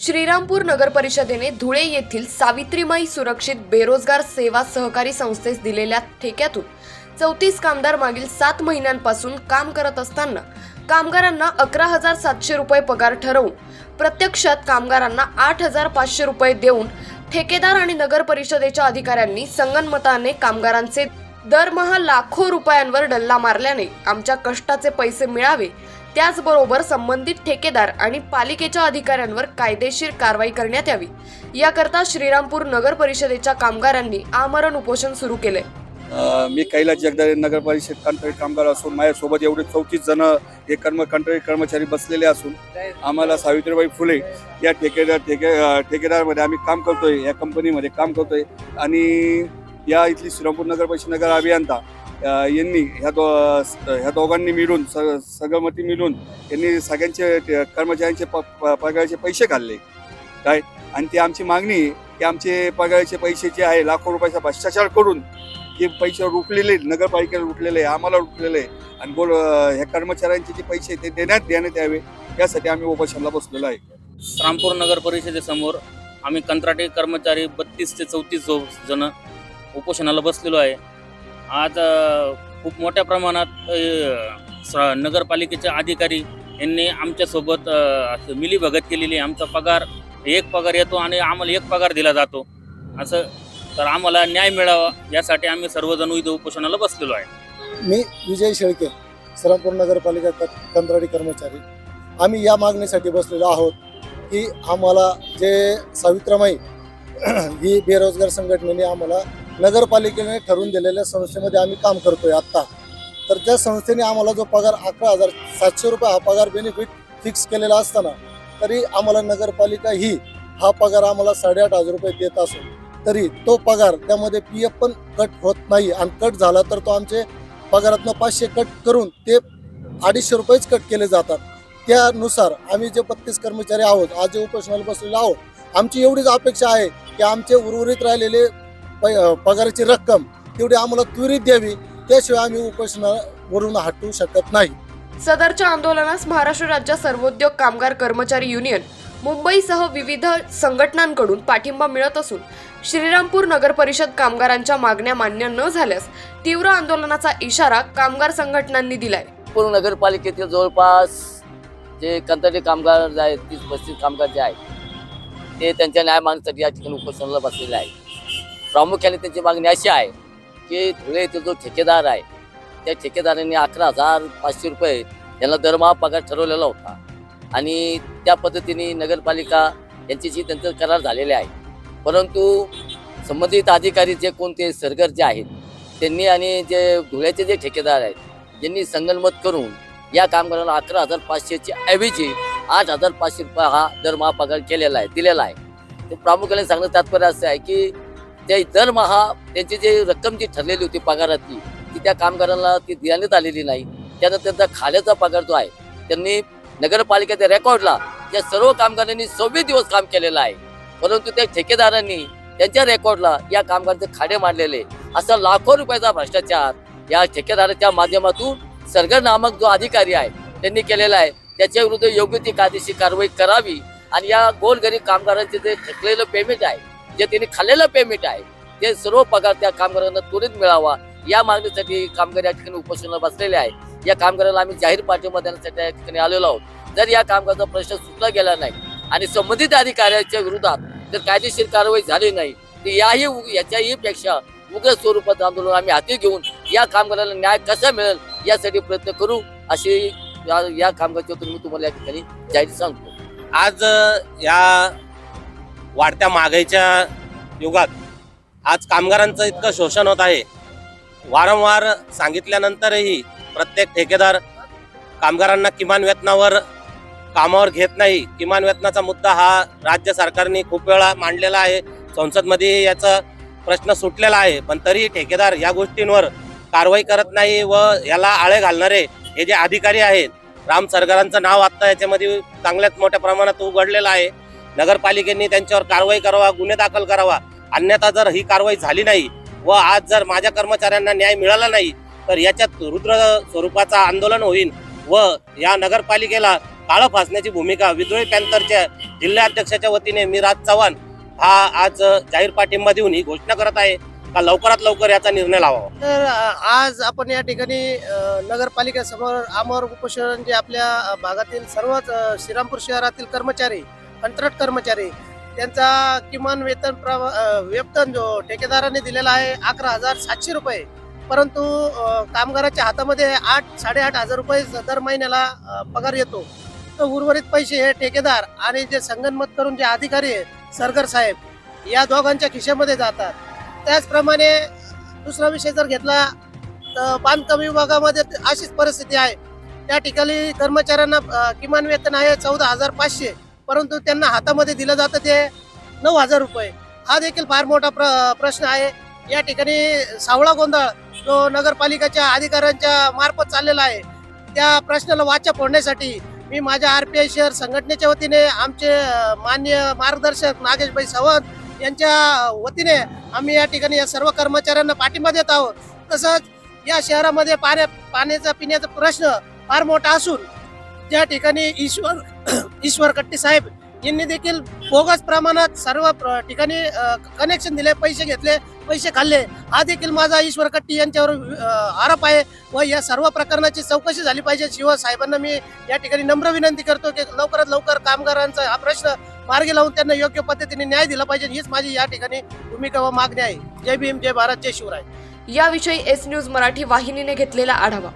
श्रीरामपूर नगर परिषदेने धुळे येथील सावित्रीमाई सुरक्षित बेरोजगार सेवा सहकारी संस्थेस दिलेल्या ठेक्यातून चौतीस कामदार मागील सात महिन्यांपासून काम करत असताना कामगारांना अकरा हजार सातशे रुपये पगार ठरवून प्रत्यक्षात कामगारांना आठ हजार पाचशे रुपये देऊन ठेकेदार आणि नगर परिषदेच्या अधिकाऱ्यांनी संगनमताने कामगारांचे दरमहा लाखो रुपयांवर डल्ला मारल्याने आमच्या कष्टाचे पैसे मिळावे त्याचबरोबर संबंधित ठेकेदार आणि पालिकेच्या अधिकाऱ्यांवर कायदेशीर कारवाई करण्यात यावी. याकरता श्रीरामपूर नगर परिषदेच्या कामगारांनी आमरण उपोषण सुरू केले मी कैलास जगदाळे नगर परिषद कंत्राटी कामगार असून माझ्यासोबत एवढे चौतीस जण हे कर्म कंत्राटी कर्मचारी बसलेले असून आम्हाला सावित्रीबाई फुले या ठेकेदार ठेके ठेकेदारमध्ये आम्ही काम करतोय या कंपनीमध्ये काम करतोय. आणि या इथली श्रीरामपूर नगर परिषद नगर अभियंता यांनी ह्या दो ह्या दोघांनी मिळून स सगळमती मिळून यांनी सगळ्यांचे ते कर्मचाऱ्यांचे प प- पगाराचे पैसे खाल्ले काय? आणि ती आमची मागणी की आमचे पगाराचे पैसे जे आहे लाखो रुपयाचा भ्रष्टाचार करून जे पैसे रुटलेले नगरपालिकेला रुटलेले आम्हाला रुटलेले आणि बोल ह्या कर्मचाऱ्यांचे जे पैसे ते देण्यात देण्यात यावे यासाठी आम्ही उपोषणाला बसलेलो आहे. रामपूर नगर परिषदेसमोर आम्ही कंत्राटी कर्मचारी बत्तीस ते चौतीस जो जण उपोषणाला बसलेलो आहे. आज खूप मोठ्या प्रमाणात स- नगरपालिकेचे अधिकारी यांनी आमच्यासोबत मिलीभगत केलेली आहे. आमचा पगार एक पगार येतो आणि आम्हाला एक पगार दिला जातो. असं तर आम्हाला न्याय मिळावा यासाठी आम्ही सर्वजण इथं उपोषणाला बसलेलो आहे. मी विजय शेळके श्रीरामपूर नगरपालिका क- कंत्राटी कर्मचारी. आम्ही या मागणीसाठी बसलेलो आहोत की आम्हाला जे सावित्रमाई ही बेरोजगार संघटनेने आम्हाला नगरपालिकेने ठरवून दिलेल्या संस्थेमध्ये आम्ही काम करतोय आत्ता तर त्या संस्थेने आम्हाला जो पगार अकरा हजार सातशे रुपये हा पगार बेनिफिट फिक्स केलेला असताना तरी आम्हाला नगरपालिका ही हा पगार आम्हाला साडेआठ हजार रुपये देत असून तरी तो पगार त्यामध्ये पी एफ पण कट होत नाही आणि कट झाला तर तो आमचे पगारातनं पाचशे कट करून ते अडीचशे रुपयेच कट केले जातात. त्यानुसार आम्ही जे बत्तीस कर्मचारी आहोत आज जे उपोषणाला बसलेले आहोत आमची एवढीच अपेक्षा आहे की आमचे उर्वरित राहिलेले पगाराची रक्कम तेवढी आम्हाला त्वरित द्यावी. त्याशिवाय आम्ही उपोषणावरून हटू शकत नाही. सदरच्या आंदोलनास महाराष्ट्र राज्य सर्वोद्योग कामगार कर्मचारी युनियन मुंबईसह विविध संघटनांकडून पाठिंबा मिळत असून श्रीरामपूर नगर परिषद कामगारांच्या मागण्या मान्य न झाल्यास तीव्र आंदोलनाचा इशारा कामगार संघटनांनी दिलाय. पूर्ण नगरपालिकेतील जवळपास जे कंत्राटी कामगार जे आहेत तीस पस्तीस कामगार जे आहेत ते त्यांच्या न्याय मागणीसाठी या ठिकाणी उपोषणाला बसलेले आहे प्रामुख्याने त्यांची मागणी अशी आहे की धुळे येथील जो ठेकेदार आहे त्या ठेकेदारांनी अकरा हजार पाचशे रुपये यांना दरमहा पगार ठरवलेला होता. आणि त्या पद्धतीने नगरपालिका यांच्याशी त्यांचे करार झालेले आहे. परंतु संबंधित अधिकारी जे कोणते सरगर जे आहेत त्यांनी आणि जे धुळ्याचे जे ठेकेदार आहेत यांनी संगनमत करून या कामगारांना अकरा हजार पाचशेची ऐवजी आठ हजार पाचशे रुपये हा दरमहा पगार केलेला आहे दिलेला आहे. ते प्रामुख्याने सांगणं तात्पर्य असं आहे की ते दरमहा त्यांची जी रक्कम जी ठरलेली होती पगारातली ती त्या कामगारांना ती देण्यात आलेली नाही. त्यानंतर त्यांचा खाल्याचा पगार जो आहे त्यांनी नगरपालिकेच्या रेकॉर्डला त्या सर्व कामगारांनी सव्वीस दिवस काम केलेलं आहे. परंतु त्या ठेकेदारांनी त्यांच्या रेकॉर्डला या कामगारांचे खाडे मांडलेले. असा लाखो रुपयाचा भ्रष्टाचार या ठेकेदाराच्या माध्यमातून सरगर नामक जो अधिकारी आहे त्यांनी केलेला आहे. त्याच्या विरुद्ध योग्य ती कायदेशीर कारवाई करावी आणि या गोलगरीब कामगारांचे जे थकलेलं पेमेंट आहे जे त्यांनी खाल्लेलं पेमेंट आहे ते सर्व पगार त्या कामगारांना त्वरित मिळावा. या मागणीसाठी कामगार या ठिकाणी उपोषणाला बसलेले आहे या कामगाराला आम्ही जाहीर पाठिंबा देण्यासाठी या ठिकाणी आलेलो आहोत. जर या कामगाराचा प्रश्न सुटला गेला नाही आणि संबंधित अधिकाऱ्याच्या विरोधात जर कायदेशीर कारवाई झाली नाही तर याही याच्याही पेक्षा उग्र स्वरूपात आंदोलन आम्ही हाती घेऊन या कामगाराला न्याय कसा मिळेल यासाठी प्रयत्न करू अशी या या मी तुम्हाला या ठिकाणी जाहीर सांगतो. आज या वाढत्या महागाईच्या युगात आज कामगारांचं इतकं शोषण होत आहे. वारंवार सांगितल्यानंतरही प्रत्येक ठेकेदार कामगारांना किमान वेतनावर कामावर घेत नाही. किमान वेतनाचा मुद्दा हा राज्य सरकारने खूप वेळा मांडलेला आहे. संसदमध्ये याचा प्रश्न सुटलेला आहे. पण तरी ठेकेदार या गोष्टींवर कारवाई करत नाही व याला आळे घालणारे हे जे अधिकारी आहेत राम सरकारांचं नाव आत्ता याच्यामध्ये चांगल्याच मोठ्या प्रमाणात उघडलेलं आहे. नगरपालिकेने त्यांच्यावर कारवाई करावा गुन्हे दाखल करावा. अन्यथा जर ही कारवाई झाली नाही व आज जर माझ्या कर्मचाऱ्यांना न्याय मिळाला नाही तर याच्यात रुद्र स्वरूपाचा आंदोलन होईल व या नगरपालिकेला काळं फासण्याची भूमिका विद्रोही पॅन्थरच्या जिल्हाध्यक्षाच्या वतीने मी राज चव्हाण हा आज जाहीर पाठिंबा देऊन ही घोषणा करत आहे. का लवकरात लवकर याचा निर्णय लावावा. तर आज आपण या ठिकाणी नगरपालिकेसमोर आमर उपोषण जे आपल्या भागातील सर्वच श्रीरामपूर शहरातील कर्मचारी कंत्राट कर्मचारी. त्यांचा किमान वेतन प्रव वेतन जो ठेकेदाराने दिलेला आहे अकरा हजार सातशे रुपये. परंतु कामगाराच्या हातामध्ये आठ साडेआठ हजार रुपये दर महिन्याला पगार येतो. तर उर्वरित पैसे हे ठेकेदार आणि जे संगनमत करून जे अधिकारी आहेत सरगर साहेब या दोघांच्या खिशामध्ये जातात. त्याचप्रमाणे दुसरा विषय जर घेतला तर बांधकाम विभागामध्ये अशीच परिस्थिती आहे. त्या ठिकाणी कर्मचाऱ्यांना किमान वेतन आहे चौदा हजार पाचशे. परंतु त्यांना हातामध्ये दिलं जातं ते नऊ हजार रुपये. हा देखील फार मोठा प्र प्रश्न आहे. या ठिकाणी सावळा गोंधळ जो नगरपालिकेच्या अधिकाऱ्यांच्या मार्फत चाललेला आहे त्या प्रश्नाला वाचा फोडण्यासाठी मी माझ्या आर पी आय शहर संघटनेच्या वतीने आमचे मान्य मार्गदर्शक नागेशभाई सावंत यांच्या वतीने आम्ही या ठिकाणी या सर्व कर्मचाऱ्यांना पाठिंबा देत आहोत. तसंच या शहरामध्ये पाण्या पाण्याचा पिण्याचा प्रश्न फार मोठा असून ज्या ठिकाणी ईश्वर ईश्वर कट्टे साहेब यांनी देखील बोगस प्रमाणात सर्व प्र- ठिकाणी कनेक्शन दिले पैसे घेतले पैसे खाल्ले. हा देखील माझा ईश्वर कट्टी यांच्यावर आरोप आहे व या सर्व प्रकरणाची चौकशी झाली पाहिजे. शिव साहेबांना मी या ठिकाणी नम्र विनंती करतो की लवकरात लवकर कामगारांचा हा प्रश्न मार्गी लावून त्यांना योग्य पद्धतीने न्याय दिला पाहिजे. हीच माझी या ठिकाणी भूमिका व मागणी आहे. जय भीम जय भारत जय शिवराय. याविषयी एस न्यूज मराठी वाहिनीने घेतलेला आढावा.